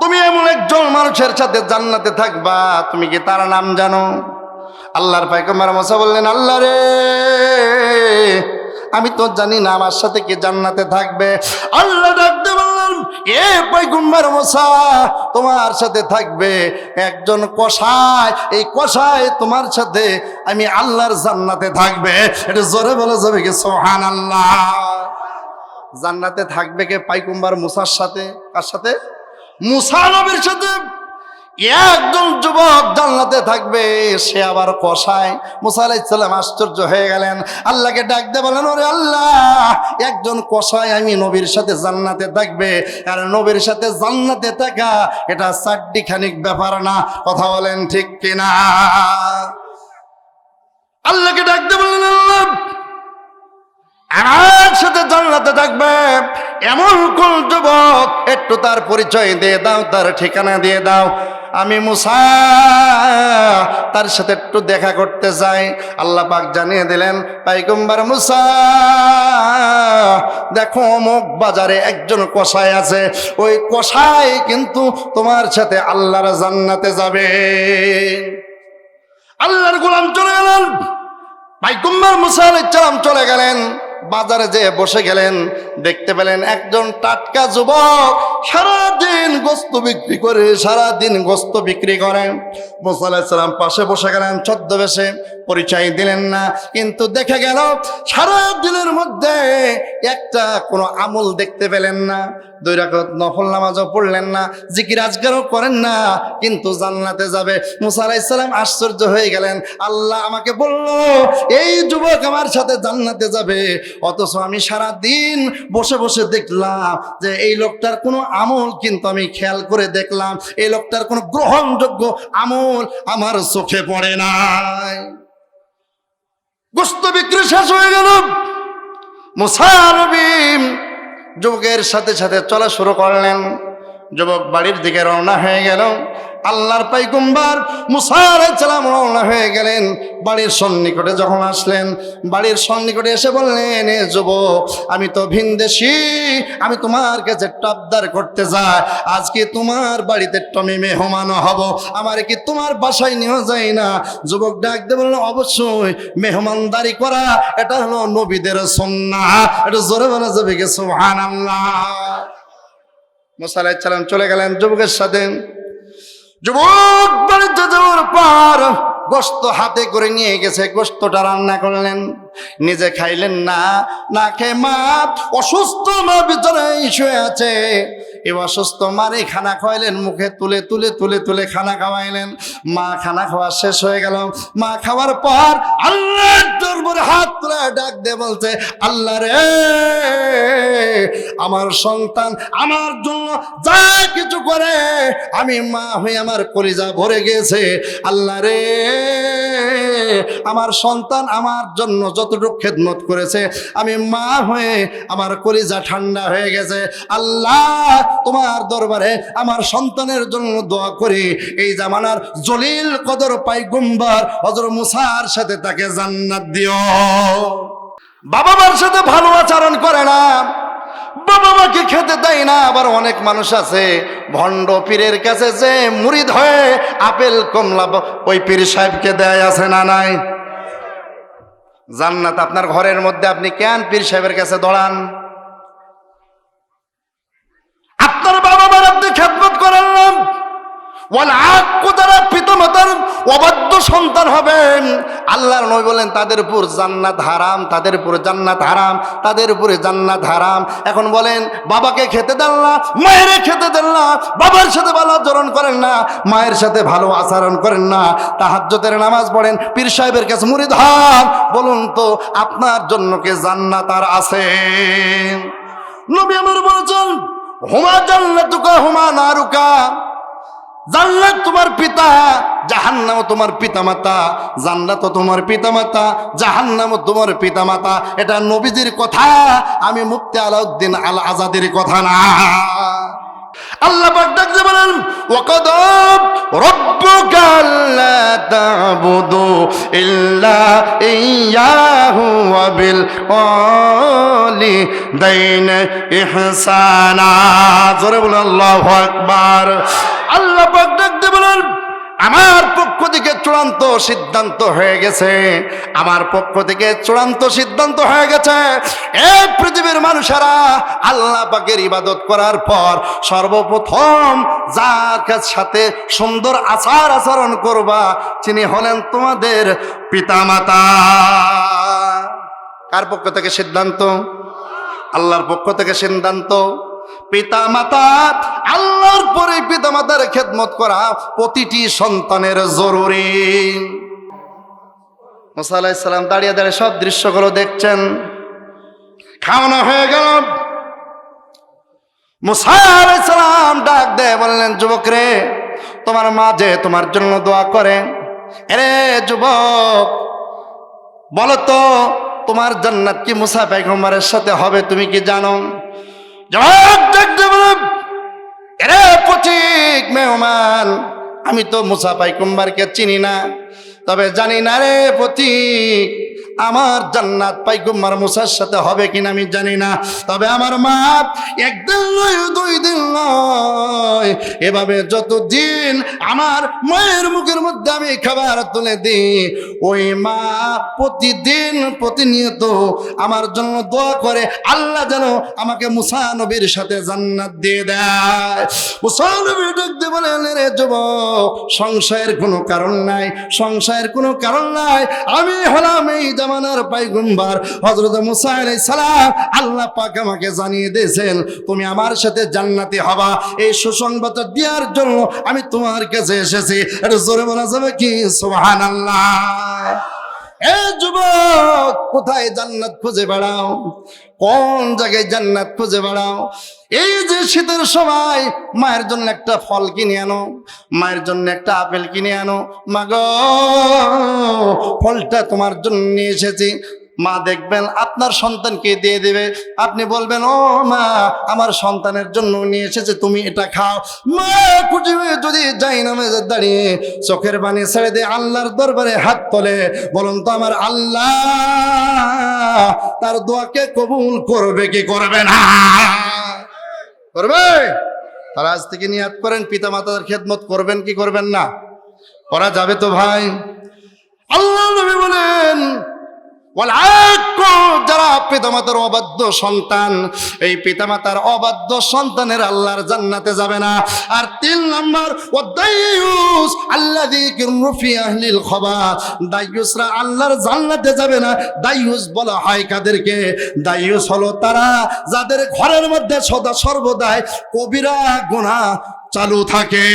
তুমি এমন একজন মানুষের সাথে জান্নাতে থাকবা, তুমি কি তার নাম জানো? আল্লাহর পয়গম্বর মুসা বললেন, আল্লাহ রে, আমি তো জানি না আমার সাথে কি জান্নাতে থাকবে। আল্লাহ ডাক বললেন এ মশা তোমার সাথে থাকবে একজন কষায় এই কষায় তোমার সাথে আমি আল্লাহর জান্নাতে থাকবে। এটা জোরে বলে যাবে কি? সোহান আল্লাহ জান্নাতে থাকবে কে পাইকুম্বার মুসার সাথে? কার সাথে? মুসা সাথে। একজন যুবক জান্নাতে থাকবে, সে আবার কষায়। মুসা আলাইসাল্লাম আশ্চর্য হয়ে গেলেন। আল্লাহকে ডাক দিয়ে বলেন, ওরে আল্লাহ, একজন কষায় আমি নবীর সাথে জান্নাতে থাকবে। আর নবীর সাথে জান্নাতে থাকা, এটা চারটি খানিক ব্যাপার না। কথা বলেন ঠিক কিনা? আল্লাহকে ডাক দিয়ে বলেন, আল্লাহ সাথে জান্নাতে থাকবে। এমন কোন যুবক, একটু তার পরিচয় দিয়ে দাও, তার ঠিকানা দিয়ে দাও। আমি মুসা তার সাথে একটু দেখা করতে চাই আল্লাহ পাক জানিয়ে দিলেন, পাইগম্বার মুসা দেখো অমুক বাজারে একজন কষাই আছে। ওই কষাই কিন্তু তোমার সাথে আল্লাহর জান্নাতে যাবে। আল্লাহর গোলাম চলে গেলেন। পাইকুম্বার মুসা আলাইসালাম চলে গেলেন। বাজারে যেয়ে বসে গেলেন, দেখতে পেলেন একজন টাটকা যুবক সারাদিন গোস্ত বিক্রি করে, সারাদিন গোস্ত বিক্রি করেন মুসা আলাহিসাল্লাম পাশে বসে গেলেন, ছদ্মবেশে পরিচয় দিলেন না। কিন্তু দেখে গেল, সারা দিনের মধ্যে একটা কোনো আমল দেখতে পেলেন না। দুই রাখত নফল নামাজও পড়লেন না, জিকির আজগারও করেন না, কিন্তু জান্নাতে যাবে। মুসা আলাইসালাম আশ্চর্য হয়ে গেলেন, আল্লাহ আমাকে বলল, এই যুবক আমার সাথে জান্নাতে যাবে। অথচ আমি সারা দিন বসে বসে দেখলাম যে এই লোকটার কোনো আমল কিন্তু আমি খেয়াল করে দেখলাম। এই লোকটার কোনো গ্রহণযোগ্য আমল আমার চোখে পড়ে নাই। গোস্ত বিক্রি শেষ হয়ে গেল। মুসারবিম যুবকের সাথে সাথে চলা শুরু করলেন। যুবক বাড়ির দিকে রওনা হয়ে গেল। আল্লাহর পাইকুম্বার মুসার চালাম রওনা হয়ে গেলেন। বাড়ির সন্নিকটে যখন আসলেন, বাড়ির সন্নিকটে এসে বললেন, এ যুবক, আমি তো ভিনদেশি আমি তোমার কাছে টপদার করতে যাই। আজকে তোমার বাড়িতে টমি মেহমান হব, আমার কি তোমার বাসায় নিয়ে যায় না? যুবক ডাক দিয়ে বললেন, অবশ্যই, মেহমানদারি করা, এটা হলো নবীদের সন্না এটা জোরে বলা যাবে কি সুহান আল্লাহ মোসালাই চালান চলে গেলেন যুবকের সাথে। যুবক বাড়িতে যাওয়ার পর গোস্ত হাতে করে নিয়ে গেছে, গোস্তটা রান্না করলেন। নিজে খাইলেন না না খেয়ে মা অসুস্থ মা ভিতরে শুয়ে আছে। এই অসুস্থ, মারে খানা খাওয়াইলেন মুখে তুলে তুলে তুলে তুলে খানা খাওয়াইলেন। মা খানা খাওয়া শেষ হয়ে গেল। মা খাওয়ার পর আল্লাহ দরবারে হাত তুলে ডাক দিয়ে বলছে, আল্লাহ রে, আমার সন্তান আমার জন্য যা কিছু করে, আমি মা হয়ে আমার কলিজা ভরে গেছে। আল্লাহ রে আমার সন্তান আমার জন্য যতটুকু খেদমত করেছে, আমি মা হয়ে আমার কলিজা ঠান্ডা হয়ে গেছে। আল্লাহ তোমার দরবারে আমার সন্তানের জন্য দোয়া করি। এই জামানার জলিল কদর পাই গুম্বার হজর মুসার সাথে তাকে জান্নাত দিও। বাবা মার সাথে ভালো আচরণ করে না। বাবা মাকে খেতে দেয় না, আবার অনেক মানুষ আছে। ভণ্ড পীরের কাছে যে মুরিদ হয়ে আপেল, কমলা ওই পীর সাহেবকে দেয়, আছে না নাই? জান্নাত আপনার ঘরের মধ্যে আপনি কেন পীর সাহেবের কাছে দৌড়ান? আপনার বাবা মার আপনি খেদমত করেন না। ওয়াল দ্বারা পিতামাতার অবাধ্য সন্তান হবেন। আল্লাহর নবী বলেন তাদের উপর জান্নাত হারাম, তাদের উপর জান্নাত হারাম, তাদের উপরে জান্নাত হারাম। এখন বলেন, বাবাকে খেতে দেন না, মায়ের খেতে দেন না, বাবার সাথে ভালো আচরণ করেন না, মায়ের সাথে ভালো আচরণ করেন না। তাহাজ্জতের নামাজ পড়েন, পীর সাহেবের কাছে, মুড়ি ধান বলুন তো, আপনার জন্য কে জান্নাত আর আছে? নবী আমার বলেছেন, হুমা জান্নাতুকা, হুমা নারুকা। জান্নাত তোমার পিতা জাহান্নাম তোমার পিতা মাতা জান্নাত তোমার পিতা মাতা জাহান্নাম তোমার পিতা মাতা এটা নবীজির কথা, আমি মুক্তি আলাউদ্দিন আল আজাদের কথা না। আল্লাহ পাক ডাকতে বলেন ওয়াকাদাব রব্বুকা আল্লা তা'বুদু ইল্লা ইয়াহু ওয়া বিল ওয়ালিদাইন ইহসানা। জোরে বলে আল্লাহু আকবার। আল্লাহ ডাকতে বলেন, আমার পক্ষ থেকে চূড়ান্ত সিদ্ধান্ত হয়ে গেছে। আমার পক্ষ থেকে চূড়ান্ত সিদ্ধান্ত হয়ে গেছে। এ পৃথিবীর মানুষেরা আল্লাহ পাকের ইবাদত করার পর সর্বপ্রথম যার সাথে সুন্দর আচার আচরণ করবা, তিনি হলেন তোমাদের পিতামাতা। কার পক্ষ থেকে সিদ্ধান্ত? আল্লাহর পক্ষ থেকে সিদ্ধান্ত। পিতা মাতা মাতার খেদমত করা প্রতিটি সন্তানের জরুরি। মুসা দাঁড়িয়ে দাঁড়িয়ে সব দৃশ্যগুলো দেখছেন। খাওয়ানো হয়ে গেল। ডাক বললেন, যুবক রে, তোমার মা যে তোমার জন্য দোয়া করে, এরে যুবক তোমার জান্নাত কি মুসা পেগম্বরের সাথে হবে তুমি কি জানো? জবাব এরে পথিক মেহমান। আমি তো মুসা পাইকুম্বারকে চিনি না। তবে জানি না রে পথিক আমার জান্নাত পাইকুম্বার মুসার সাথে হবে কিনা আমি জানি না। তবে আমার মা একদিন নয়, দুই দিন নয়, এভাবে যতদিন আমার মায়ের মুখের মধ্যে আমি খাবার তুলে দিই, ওই মা প্রতিদিন প্রতিনিয়ত আমার জন্য দোয়া করে, আল্লাহ যেন আমাকে মুসানবীর সাথে জান্নাত দিয়ে দেয়। মুসা নবী ডাকতে বলেন রে যুবক সংশয়ের কোনো কারণ নাই, সংশয়ের কোনো কারণ নাই। আমি হলাম এই জামানার পাইগুম্বার। হজরত মুসাইল সালাম আল্লাহ পাক আমাকে জানিয়ে দিয়েছেন, তুমি আমার সাথে জান্নাতি হবা। এই সুসংবাদ দেওয়ার জন্য আমি তোমার কাছে এসেছি। এটা জোরে বলা যাবে কি? সুবহানাল্লাহ। এ যুবক, কোথায় জান্নাত খুঁজে বেড়াও? কোন জায়গায় জান্নাত খুঁজে বেড়াও? এই যে শীতের সময়, মায়ের জন্য একটা ফল কিনে আনো, মায়ের জন্য একটা আপেল কিনে আনো। মাগ, ফলটা তোমার জন্য নিয়ে এসেছি। মা দেখবেন আপনার সন্তানকে দিয়ে দেবে? আপনি বলবেন, ও মা, আমার সন্তানের জন্য নিয়ে এসেছে, তুমি এটা খাও। মা খুঁজে যদি যাই নামে দাঁড়িয়ে চোখের বাণী ছেড়ে দিয়ে আল্লাহর দরবারে হাত তোলে, বলুন তো আমার আল্লাহ, তার দোয়াকে কবুল করবে কি করবে না? করবে? তারা আজ থেকে নিয়াত করেন পিতা মাতার খেদমত করবেন কি করবেন না? করা যাবে তো ভাই। আল্লাহ নবী বলেন যারা পিতামাতার অবাধ্য সন্তান, এই পিতামাতার অবাধ্য সন্তানের আল্লাহর জান্নাতে যাবে না। আর তিন নম্বর দাইয়ুসরা আল্লাহর জান্নাতে যাবে না। দাইয়ুস বলা হয় কাদেরকে? দাইয়ুস হলো তারা যাদের ঘরের মধ্যে সদা সর্বদাই কবিরা গুনাহ চালু থাকে।